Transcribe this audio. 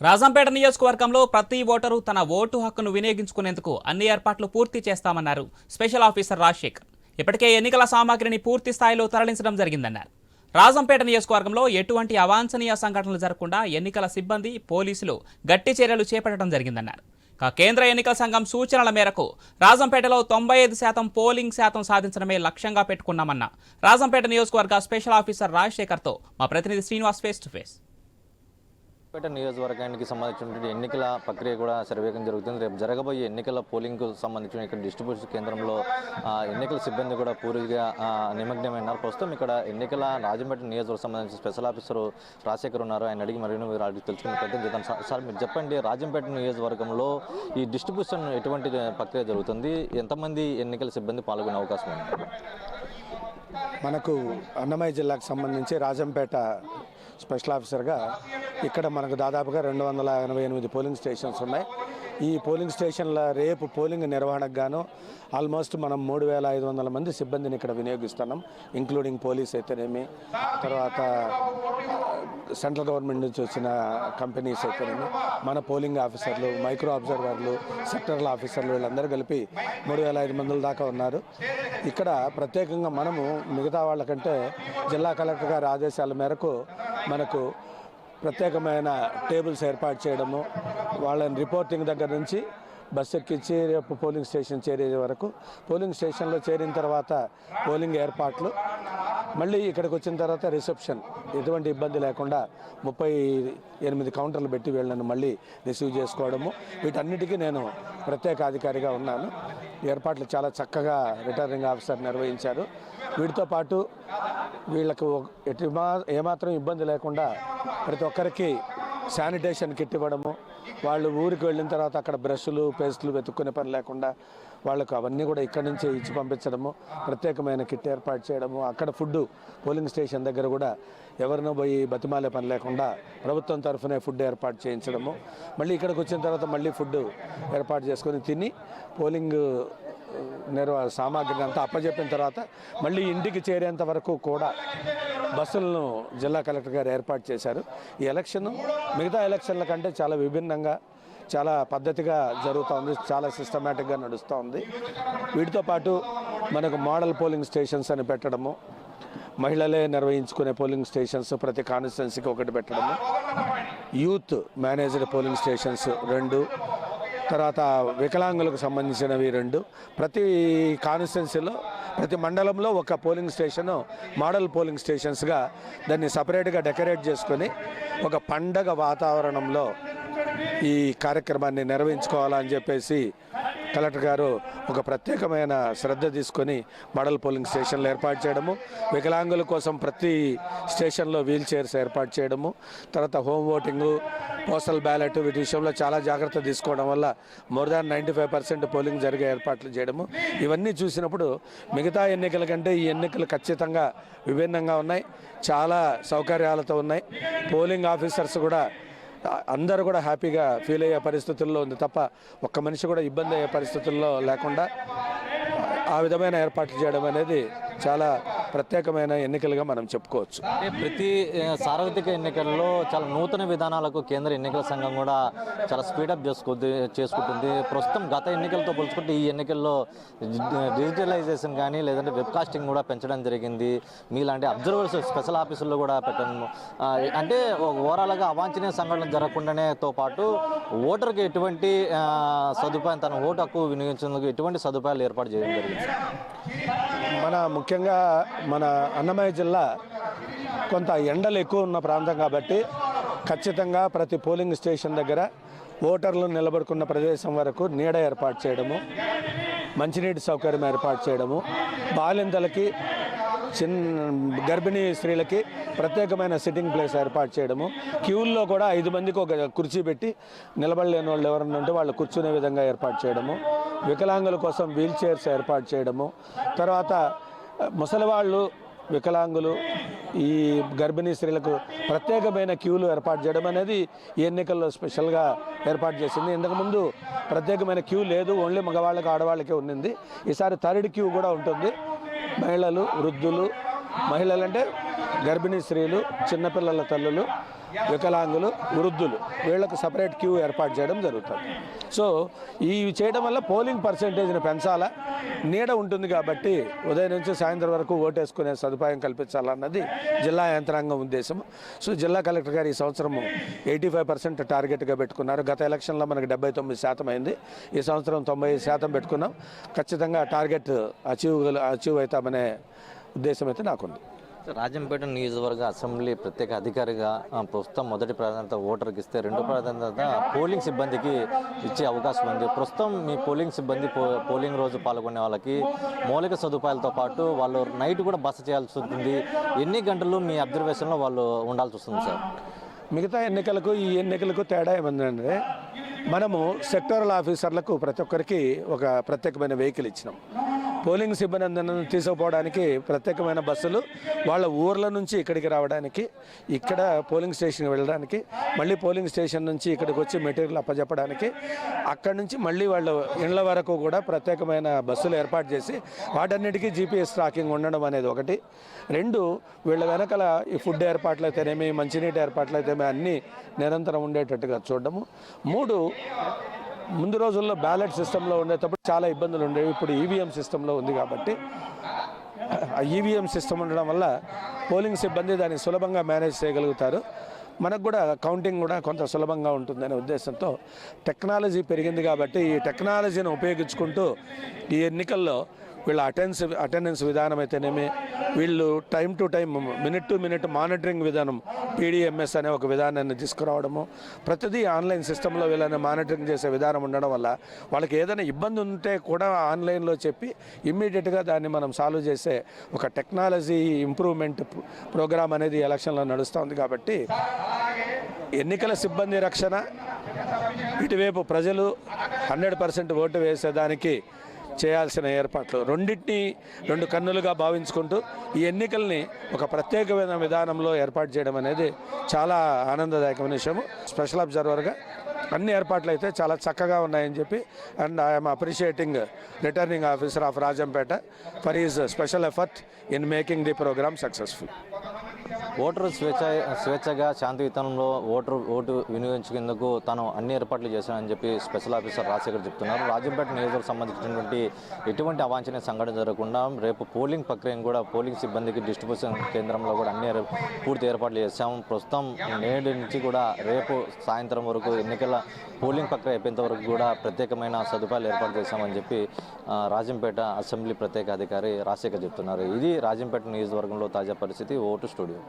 రాజంపేట నియోజకవర్గంలో ప్రతి ఓటరు తన ఓటు హక్కును వినియోగించుకునేందుకు అన్ని ఏర్పాట్లు పూర్తి చేస్తామన్నారు స్పెషల్ ఆఫీసర్ రాజశేఖర్. ఇప్పటికే ఎన్నికల సామాగ్రిని పూర్తి స్థాయిలో తరలించడం జరిగిందన్నారు. రాజంపేట నియోజకవర్గంలో ఎటువంటి అవాంఛనీయ సంఘటనలు జరగకుండా ఎన్నికల సిబ్బంది పోలీసులు గట్టి చర్యలు చేపట్టడం జరిగిందన్నారు. కేంద్ర ఎన్నికల సంఘం సూచనల మేరకు రాజంపేటలో తొంభై ఐదు శాతం పోలింగ్ శాతం సాధించడమే లక్ష్యంగా పెట్టుకున్నామన్న రాజంపేట నియోజకవర్గ స్పెషల్ ఆఫీసర్ రాజశేఖర్తో మా ప్రతినిధి శ్రీనివాస్ ఫేస్ టు ఫేస్. పేట నియోజకవర్గానికి సంబంధించినటువంటి ఎన్నికల ప్రక్రియ కూడా శరవేగం జరుగుతుంది. రేపు జరగబోయే ఎన్నికల పోలింగ్కు సంబంధించిన ఇక్కడ డిస్ట్రిబ్యూషన్ కేంద్రంలో ఎన్నికల సిబ్బంది కూడా పూర్తిగా నిమగ్నమైనారు ప్రస్తుతం ఇక్కడ ఎన్నికల రాజంపేట నియోజకవర్గం సంబంధించిన స్పెషల్ ఆఫీసర్ రాజశేఖర్ ఉన్నారు. ఆయన అడిగి మరిన్ని మీరు అడిగి తెలుసుకునే ప్రయత్నం చేద్దాం. సార్- సార్ మీరు చెప్పండి రాజంపేట నియోజకవర్గంలో ఈ డిస్ట్రిబ్యూషన్ ఎటువంటి ప్రక్రియ జరుగుతుంది? ఎంతమంది ఎన్నికల సిబ్బంది పాల్గొనే అవకాశం ఉంది? మనకు అన్నమయ్య జిల్లాకు సంబంధించి రాజంపేట స్పెషల్ ఆఫీసర్గా ఇక్కడ మనకు దాదాపుగా రెండు వందల ఎనభై ఎనిమిది పోలింగ్ స్టేషన్స్ ఉన్నాయి. ఈ పోలింగ్ స్టేషన్ల రేపు పోలింగ్ నిర్వహణకు గాను ఆల్మోస్ట్ మనం మూడు వేల ఐదు వందల మంది సిబ్బందిని ఇక్కడ వినియోగిస్తున్నాం ఇంక్లూడింగ్ పోలీస్ అయితేనేమి తర్వాత సెంట్రల్ గవర్నమెంట్ నుంచి వచ్చిన కంపెనీస్ అయితేనేమి మన పోలింగ్ ఆఫీసర్లు మైక్రో అబ్జర్వర్లు సెక్టరల్ ఆఫీసర్లు వీళ్ళందరూ కలిపి మూడు వేల ఐదు మందుల దాకా ఉన్నారు. ఇక్కడ ప్రత్యేకంగా మనము మిగతా వాళ్ళకంటే జిల్లా కలెక్టర్ గారి ఆదేశాల మేరకు మనకు ప్రత్యేకమైన టేబుల్స్ ఏర్పాటు చేయడము వాళ్ళని రిపోర్టింగ్ దగ్గర నుంచి బస్సు ఎక్కించి రేపు పోలింగ్ స్టేషన్ చేరే వరకు పోలింగ్ స్టేషన్లో చేరిన తర్వాత పోలింగ్ ఏర్పాట్లు మళ్ళీ ఇక్కడికి వచ్చిన తర్వాత రిసెప్షన్ ఎటువంటి ఇబ్బంది లేకుండా ముప్పై ఎనిమిది కౌంటర్లు పెట్టి వీళ్ళని మళ్ళీ రిసీవ్ చేసుకోవడము. వీటన్నిటికీ నేను ప్రత్యేక అధికారిగా ఉన్నాను. ఏర్పాట్లు చాలా చక్కగా రిటర్నింగ్ ఆఫీసర్ నిర్వహించారు. వీటితో పాటు వీళ్ళకు ఎటు మా ఏమాత్రం ఇబ్బంది లేకుండా ప్రతి ఒక్కరికి శానిటేషన్ కిట్ ఇవ్వడము వాళ్ళు ఊరికి వెళ్ళిన తర్వాత అక్కడ బ్రష్లు పేస్టులు వెతుక్కునే పని లేకుండా వాళ్ళకు అవన్నీ కూడా ఇక్కడి నుంచే ఇచ్చి పంపించడము ప్రత్యేకమైన కిట్ ఏర్పాటు చేయడము అక్కడ ఫుడ్ పోలింగ్ స్టేషన్ దగ్గర కూడా ఎవరినో పోయి బతిమాలే పని లేకుండా ప్రభుత్వం తరఫునే ఫుడ్ ఏర్పాటు చేయించడము. మళ్ళీ ఇక్కడికి వచ్చిన తర్వాత మళ్ళీ ఫుడ్ ఏర్పాటు చేసుకొని తిని పోలింగ్ నిర్వ సామాగ్రిని అంతా అప్పచెప్పిన తర్వాత మళ్ళీ ఇంటికి చేరేంత వరకు కూడా బస్సులను జిల్లా కలెక్టర్ గారు ఏర్పాటు చేశారు. ఈ ఎలక్షన్ మిగతా ఎలక్షన్ల కంటే చాలా విభిన్నంగా చాలా పద్ధతిగా జరుగుతూ ఉంది చాలా సిస్టమేటిక్గా నడుస్తూ ఉంది వీటితో పాటు మనకు మోడల్ పోలింగ్ స్టేషన్స్ అని పెట్టడము మహిళలే నిర్వహించుకునే పోలింగ్ స్టేషన్స్ ప్రతి కాన్స్టిట్యున్సీకి ఒకటి పెట్టడము యూత్ మేనేజ్డ్ పోలింగ్ స్టేషన్స్ రెండు తర్వాత వికలాంగులకు సంబంధించినవి రెండు. ప్రతి కాన్స్టిట్యున్సీలో ప్రతి మండలంలో ఒక పోలింగ్ స్టేషను మోడల్ పోలింగ్ స్టేషన్స్గా దాన్ని సపరేట్గా డెకరేట్ చేసుకొని ఒక పండగ వాతావరణంలో ఈ కార్యక్రమాన్ని నిర్వహించుకోవాలని చెప్పేసి కలెక్టర్ గారు ఒక ప్రత్యేకమైన శ్రద్ధ తీసుకొని మోడల్ పోలింగ్ స్టేషన్లు ఏర్పాటు చేయడము వికలాంగుల కోసం ప్రతి స్టేషన్లో వీల్ చైర్స్ ఏర్పాటు చేయడము తర్వాత హోమ్ ఓటింగు పోస్టల్ బ్యాలెట్ వీటి విషయంలో చాలా జాగ్రత్త తీసుకోవడం వల్ల more than ninety five percent polling జరిగే ఏర్పాట్లు చేయడము. ఇవన్నీ చూసినప్పుడు మిగతా ఎన్నికల కంటే ఈ ఎన్నికలు ఖచ్చితంగా విభిన్నంగా ఉన్నాయి చాలా సౌకర్యాలతో ఉన్నాయి. పోలింగ్ ఆఫీసర్స్ కూడా అందరూ కూడా హ్యాపీగా ఫీల్ అయ్యే పరిస్థితుల్లో ఉంది తప్ప ఒక్క మనిషి కూడా ఇబ్బంది అయ్యే పరిస్థితుల్లో లేకుండా ఆ విధమైన ఏర్పాట్లు చేయడం అనేది చాలా ప్రత్యేకమైన ఎన్నికలుగా మనం చెప్పుకోవచ్చు. ప్రతి సార్వత్రిక ఎన్నికల్లో చాలా నూతన విధానాలకు కేంద్ర ఎన్నికల సంఘం కూడా చాలా స్పీడప్ చేసుకుంది చేసుకుంటుంది. ప్రస్తుతం గత ఎన్నికలతో పోల్చుకుంటే ఈ ఎన్నికల్లో డిజిటలైజేషన్ కానీ లేదంటే వెబ్కాస్టింగ్ కూడా పెంచడం జరిగింది. మీలాంటి అబ్జర్వర్స్ స్పెషల్ ఆఫీసుల్లో కూడా పెట్టడం అంటే ఓవరాల్గా అవాంఛనీయ సంఘటనలు జరగకుండానేతో పాటు ఓటర్కి ఎటువంటి సదుపాయం తన ఓటు హక్కు వినియోగించేందుకు ఎటువంటి సదుపాయాలు ఏర్పాటు చేయడం జరిగింది? మన ముఖ్యంగా మన అన్నమయ్య జిల్లా కొంత ఎండలు ఎక్కువ ఉన్న ప్రాంతం కాబట్టి ఖచ్చితంగా ప్రతి పోలింగ్ స్టేషన్ దగ్గర ఓటర్లు నిలబడుకున్న ప్రదేశం వరకు నీడ ఏర్పాటు చేయడము మంచినీటి సౌకర్యం ఏర్పాటు చేయడము బాలింతలకి చిన్న గర్భిణీ స్త్రీలకి ప్రత్యేకమైన సిట్టింగ్ ప్లేస్ ఏర్పాటు చేయడము. క్యూల్లో కూడా ఐదు మందికి ఒక కుర్చీ పెట్టి నిలబడలేని వాళ్ళు ఎవరన్నా ఉంటే వాళ్ళు కూర్చునే విధంగా ఏర్పాటు చేయడము. వికలాంగుల కోసం వీల్ చైర్స్ ఏర్పాటు చేయడము తర్వాత ముసలివాళ్ళు వికలాంగులు ఈ గర్భిణీ స్త్రీలకు ప్రత్యేకమైన క్యూలు ఏర్పాటు చేయడం అనేది ఈ ఎన్నికల్లో స్పెషల్గా ఏర్పాటు చేసింది. ఇంతకుముందు ప్రత్యేకమైన క్యూ లేదు ఓన్లీ మగవాళ్ళకి ఆడవాళ్ళకే ఉండింది ఈసారి థర్డ్ క్యూ కూడా ఉంటుంది. మహిళలు వృద్ధులు మహిళలు అంటే గర్భిణీ స్త్రీలు చిన్నపిల్లల తల్లులు వికలాంగులు వృద్ధులు. వీళ్ళకు సపరేట్ క్యూ ఏర్పాటు చేయడం జరుగుతుంది. సో ఈ చేయడం వల్ల పోలింగ్ పర్సంటేజ్ని పెంచాలా? నీడ ఉంటుంది కాబట్టి ఉదయం నుంచి సాయంత్రం వరకు ఓటేసుకునే సదుపాయం కల్పించాలన్నది జిల్లా యంత్రాంగం ఉద్దేశం. సో జిల్లా కలెక్టర్ గారు ఈ సంవత్సరం ఎయిటీ ఫైవ్ పర్సెంట్ టార్గెట్గా పెట్టుకున్నారు. గత ఎలక్షన్లో మనకి డెబ్బై తొమ్మిది శాతం అయింది. ఈ సంవత్సరం తొంభై ఐదు శాతం పెట్టుకున్నాం. ఖచ్చితంగా టార్గెట్ అచీవ్ అచీవ్ అవుతామనే ఉద్దేశం అయితే నాకుంది. రాజంపేట నియోజకవర్గ అసెంబ్లీ ప్రత్యేక అధికారిగా ప్రస్తుతం మొదటి ప్రాధాన్యత ఓటర్కి ఇస్తే రెండో ప్రాధాన్యత పోలింగ్ సిబ్బందికి ఇచ్చే అవకాశం ఉంది. ప్రస్తుతం మీ పోలింగ్ సిబ్బంది పో- పోలింగ్ రోజు పాల్గొనే వాళ్ళకి మౌలిక సదుపాయాలతో పాటు వాళ్ళు నైట్ కూడా బస చేయాల్సి ఉంటుంది ఎన్ని గంటలు మీ అబ్జర్వేషన్లో వాళ్ళు ఉండాల్సి వస్తుంది సార్? మిగతా ఎన్నికలకు ఈ ఎన్నికలకు తేడా ఏమందంటే మనము సెక్టరల్ ఆఫీసర్లకు ప్రతి ఒక్కరికి ఒక ప్రత్యేకమైన వెహికల్ ఇచ్చినాం. పోలింగ్ సిబ్బందిని తీసుకుపోవడానికి ప్రత్యేకమైన బస్సులు వాళ్ళ ఊర్ల నుంచి ఇక్కడికి రావడానికి ఇక్కడ పోలింగ్ స్టేషన్కి వెళ్ళడానికి మళ్ళీ పోలింగ్ స్టేషన్ నుంచి ఇక్కడికి వచ్చి మెటీరియల్ అప్పజెప్పడానికి అక్కడి నుంచి మళ్ళీ వాళ్ళ ఇళ్ళ వరకు కూడా ప్రత్యేకమైన బస్సులు ఏర్పాటు చేసి వాటన్నిటికీ జీపీఎస్ ట్రాకింగ్ ఉండడం అనేది ఒకటి. రెండు వీళ్ళ వెనకాల ఈ ఫుడ్ ఏర్పాట్లు అయితేనేమి మంచినీటి ఏర్పాట్లు అయితేనేమి అన్నీ నిరంతరం ఉండేటట్టుగా చూడడము. మూడు ముందు రోజుల్లో బ్యాలెట్ సిస్టంలో ఉండేటప్పుడు చాలా ఇబ్బందులు ఉండేవి. ఇప్పుడు ఈవీఎం సిస్టంలో ఉంది కాబట్టి ఆ ఈవీఎం సిస్టమ్ ఉండడం వల్ల పోలింగ్ సిబ్బంది దాన్ని సులభంగా మేనేజ్ చేయగలుగుతారు. మనకు కూడా కౌంటింగ్ కూడా కొంత సులభంగా ఉంటుందనే ఉద్దేశంతో టెక్నాలజీ పెరిగింది కాబట్టి ఈ టెక్నాలజీని ఉపయోగించుకుంటూ ఈ ఎన్నికల్లో వీళ్ళ అటెన్స్ అటెండెన్స్ విధానం అయితేనేమి వీళ్ళు time to time minute to minute monitoring విధానం పీడిఎంఎస్ అనే ఒక విధానాన్ని తీసుకురావడము ప్రతిదీ ఆన్లైన్ సిస్టంలో వీళ్ళని మానిటరింగ్ చేసే విధానం ఉండడం వల్ల వాళ్ళకి ఏదైనా ఇబ్బంది ఉంటే కూడా ఆన్లైన్లో చెప్పి ఇమ్మీడియట్గా దాన్ని మనం సాల్వ్ చేసే ఒక టెక్నాలజీ ఇంప్రూవ్మెంట్ ప్రోగ్రామ్ అనేది ఎలక్షన్లో నడుస్తుంది కాబట్టి ఎన్నికల సిబ్బంది రక్షణ ఇటువైపు ప్రజలు హండ్రెడ్ పర్సెంట్ ఓటు వేసేదానికి చేయాల్సిన ఏర్పాట్లు రెండింటిని రెండు కన్నులుగా భావించుకుంటూ ఈ ఎన్నికల్ని ఒక ప్రత్యేకమైన విధానంలో ఏర్పాటు చేయడం అనేది చాలా ఆనందదాయకమైన విషయము స్పెషల్ అబ్జర్వర్గా అన్ని ఏర్పాట్లు అయితే చాలా చక్కగా ఉన్నాయని చెప్పి and I'm appreciating returning officer of Rajampet for his special effort in making the programme successful voter స్వేచ్ఛ స్వేచ్ఛగా శాంతియుతంలో ఓటరు ఓటు వినియోగించుకునేందుకు తాను అన్ని ఏర్పాట్లు చేశానని చెప్పి స్పెషల్ ఆఫీసర్ రాజశేఖర్ చెప్తున్నారు. రాజంపేట నియోజకవర్గం సంబంధించినటువంటి ఎటువంటి అవాంఛనీయ సంఘటన జరగకుండా రేపు పోలింగ్ ప్రక్రియను కూడా పోలింగ్ సిబ్బందికి డిస్ట్రిబ్యూషన్ కేంద్రంలో కూడా అన్ని పూర్తి ఏర్పాట్లు చేశాము. ప్రస్తుతం నేడు నుంచి కూడా రేపు సాయంత్రం వరకు ఎన్నికల పోలింగ్ ప్రక్రియ అయిపోయేంత వరకు కూడా ప్రత్యేకమైన సదుపాయాలు ఏర్పాటు చేశామని చెప్పి రాజంపేట అసెంబ్లీ ప్రత్యేక అధికారి రాజశేఖర్ చెప్తున్నారు. ఇది రాజంపేట నియోజకవర్గంలో తాజా పరిస్థితి. Vote studio.